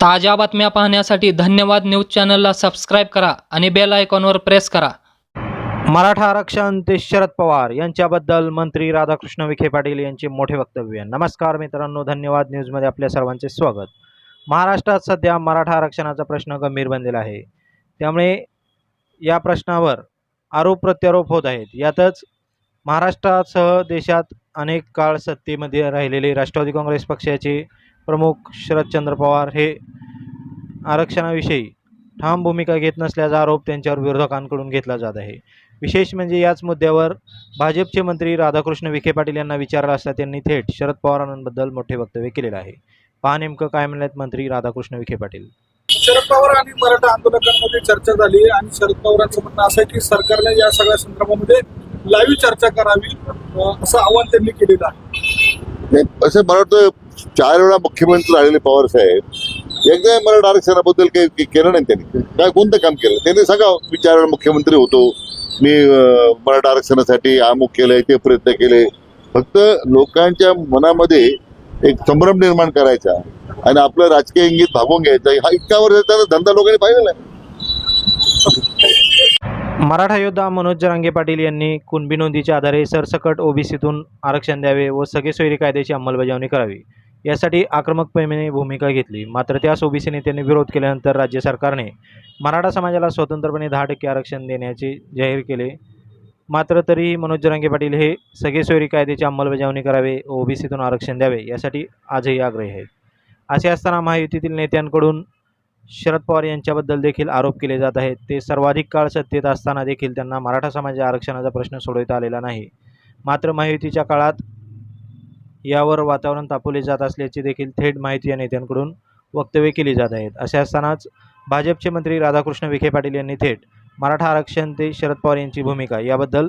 ताज्या बातम्या पाहण्यासाठी धन्यवाद न्यूज चॅनलला सबस्क्राईब करा आणि बेल आयकॉनवर प्रेस करा. मराठा आरक्षण ते शरद पवार यांच्याबद्दल मंत्री राधाकृष्ण विखे पाटील यांचे मोठे वक्तव्य. नमस्कार मित्रांनो धन्यवाद न्यूजमध्ये आपल्या सर्वांचे स्वागत. महाराष्ट्रात सध्या मराठा आरक्षणाचा प्रश्न गंभीर बनलेला आहे. त्यामुळे या प्रश्नावर आरोप प्रत्यारोप होत आहेत. यातच महाराष्ट्रासह देशात अनेक काळ सत्तेमध्ये राहिलेले राष्ट्रवादी काँग्रेस पक्षाचे प्रमुख शरदचंद्र पवार हे आरक्षणाविषयी ठाम भूमिका घेत नसल्याचा आरोप त्यांच्यावर विरोधकांकडून घेतला जात आहे. विशेष म्हणजे याच मुद्द्यावर भाजपचे मंत्री राधाकृष्ण विखे पाटील यांना विचारलं असता त्यांनी थेट शरद पवारांबद्दल मोठे वक्तव्य केलेलं आहे. पहा नेमकं काय म्हणलेत मंत्री राधाकृष्ण विखे पाटील. शरद पवार आणि मराठा आंदोलकांमध्ये चर्चा झाली आणि शरद पवारांचं म्हणणं असं आहे की सरकारने या सगळ्या संदर्भामध्ये लाईव्ह चर्चा करावी असं आवाहन त्यांनी केलेलं आहे. असं मला वाटतं चार वेळा मुख्यमंत्री राहिलेले पवार साहेब एकदा मराठा आरक्षणाबद्दल काही केलं नाही त्यांनी. काय कोणतं काम केलं? त्यांनी सांगा मी चार वेळा मुख्यमंत्री होतो. मी मराठा आरक्षणासाठी अमुक केलंय ते प्रयत्न केले. फक्त लोकांच्या मनामध्ये एक संभ्रम निर्माण करायचा आणि आपलं राजकीय इंगित भागवून घ्यायचा. हा इतका वर्षाचा धंदा लोकांनी पाहिलेला आहे. मराठा योद्धा मनोज जरांगे पाटील यांनी कुणबी नोंदीच्या आधारे सरसकट ओबीसीतून आरक्षण द्यावे व सगळे सोयरी कायद्याची अंमलबजावणी करावी. यासाठी आक्रमकपणे भूमिका घेतली. मात्र त्यास ओबीसी नेत्यांनी विरोध केल्यानंतर राज्य सरकारने मराठा समाजाला स्वतंत्रपणे दहा टक्के आरक्षण देण्याचे जाहीर केले. मात्र तरीही मनोज जरांगे पाटील हे सगळे सोयरी कायद्याची अंमलबजावणी करावे ओबीसीतून आरक्षण द्यावे यासाठी आजही आग्रही आहेत. असे असताना महायुतीतील नेत्यांकडून शरद पवार यांच्याबद्दल देखील आरोप केले जात आहेत. ते सर्वाधिक काळ सत्तेत असताना देखील त्यांना मराठा समाजाच्या आरक्षणाचा प्रश्न सोडवता आलेला नाही. मात्र महायुतीच्या काळात यावर वातावरण तापवले जात असल्याची देखील थेट माहिती या नेत्यांकडून वक्तव्य केली जात आहेत. असे असतानाच भाजपचे मंत्री राधाकृष्ण विखे पाटील यांनी थेट मराठा आरक्षण ते शरद पवार यांची भूमिका याबद्दल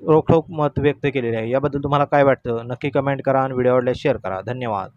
रोखोक मत व्यक्त केलेले आहे. याबद्दल तुम्हाला काय वाटतं? नक्की कमेंट करा आणि व्हिडिओ आवडल्यास शेअर करा. धन्यवाद.